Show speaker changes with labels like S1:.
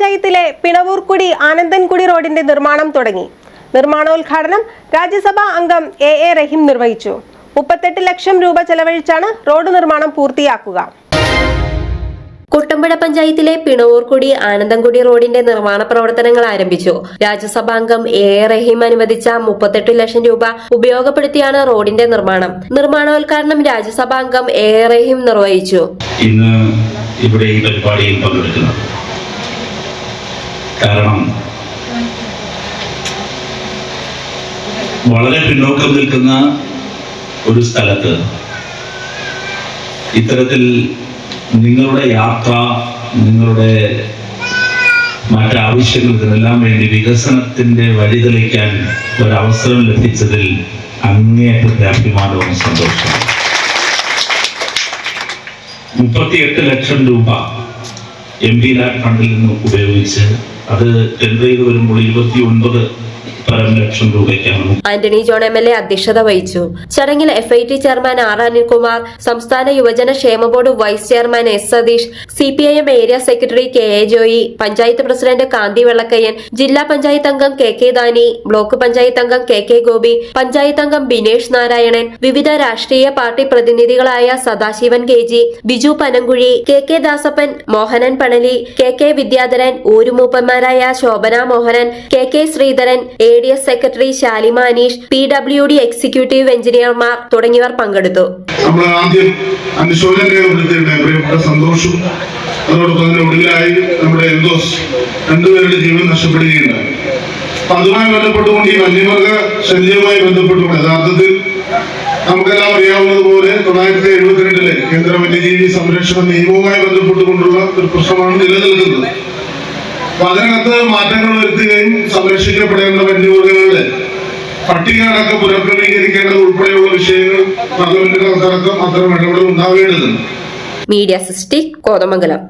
S1: പഞ്ചായത്തിലെ പിണവൂർക്കുടി ആനന്ദൻകുടി റോഡിന്റെ നിർമ്മാണം തുടങ്ങി. നിർമ്മാണോദ്ഘാടനം രാജ്യസഭാ അംഗം എ എ റഹീം നിർവഹിച്ചു. മുപ്പത്തെട്ട് ലക്ഷം രൂപ ചെലവഴിച്ചാണ് റോഡ് നിർമ്മാണം പൂർത്തിയാക്കുക.
S2: കുട്ടമ്പുഴ പഞ്ചായത്തിലെ പിണവൂർക്കുടി ആനന്ദംകുടി റോഡിന്റെ നിർമ്മാണ പ്രവർത്തനങ്ങൾ ആരംഭിച്ചു. രാജ്യസഭാംഗം എ എ റഹീം അനുവദിച്ച മുപ്പത്തെട്ട് ലക്ഷം രൂപ ഉപയോഗപ്പെടുത്തിയാണ് റോഡിന്റെ നിർമ്മാണം. നിർമ്മാണോദ്ഘാടനം രാജ്യസഭാംഗം എ എ റഹീം നിർവഹിച്ചു.
S3: ഇന്ന് ഇവിടെ ഈ പരിപാടിയിൽ പങ്കെടുക്കുന്നത് കാരണം വളരെ പിന്നോക്കം നിൽക്കുന്ന ഒരു സ്ഥലത്ത് ഇത്തരത്തിൽ നിങ്ങളുടെ യാത്ര നിങ്ങളുടെ മറ്റാവശ്യങ്ങൾക്കെല്ലാം വേണ്ടി വികസനത്തിന്റെ വഴി തെളിക്കാൻ ഒരവസരം ലഭിച്ചതിൽ അങ്ങേയറ്റത്തെ അഭിമാനവും സന്തോഷം മുപ്പത്തിയെട്ട് ലക്ഷം രൂപ എം പി ലാബ് ഫണ്ടിൽ നിന്ന് ഉപയോഗിച്ച് അത് ടെൻഡർ ചെയ്ത് വരുമ്പോൾ ഇരുപത്തി ഒൻപത് ലക്ഷം രൂപയ്ക്കാണ്.
S2: Antony John M L A അധ്യക്ഷത വഹിച്ചു. ചടങ്ങിൽ F I T chairman R Anilkumar സംസ്ഥാന യുവജന ക്ഷേമ board vice chairman S Satheesh C P I M area secretary K A Joy panchayat president Kanthi Vellakkayyan ജില്ലാ പഞ്ചായത്ത് അംഗം K K Dani block panchayat അംഗം K K Gopi panchayat അംഗം ബിനേഷ് നാരായണൻ വിവിധ രാഷ്ട്രീയ party പ്രതിനിധികളായ Sadasivan K G Biju Panankuzhi K K Dasappan Mohanan Panali K K Vidyadharan ഊരുമൂപ്പന്മാരായ Shobhana Mohanan K K Sreedharan A D S secretary Shalima Aneesh P W D executive എഞ്ചിനീയർമാർ തുടങ്ങിയവർ പങ്കെടുത്തു.
S4: ആദ്യം അതുമായി ബന്ധപ്പെട്ടുകൊണ്ട് ഈ വന്യമൃഗ ശല്യവുമായി ബന്ധപ്പെട്ടുകൊണ്ട് യഥാർത്ഥത്തിൽ നമുക്കെല്ലാം അറിയാവുന്നതുപോലെ തൊള്ളായിരത്തി എഴുപത്തിരണ്ടിലെ കേന്ദ്ര വന്യജീവി സംരക്ഷണ നിയമവുമായി ബന്ധപ്പെട്ടുകൊണ്ടുള്ള ഒരു പ്രശ്നമാണ് നിലനിൽക്കുന്നത്. അപ്പൊ അതിനകത്ത് മാറ്റങ്ങൾ വരുത്തുകയും സംരക്ഷിക്കപ്പെടേണ്ട വന്യമൃഗങ്ങളുടെ പട്ടികകളൊക്കെ പുനഃക്രമീകരിക്കേണ്ടത് ഉൾപ്പെടെയുള്ള വിഷയങ്ങൾ പാർലമെന്റിനകത്തടക്കം അത്തരം ഇടപെടൽ ഉണ്ടാവേണ്ടതുണ്ട്
S2: മീഡിയ സിസ്റ്റി കോതമംഗലം.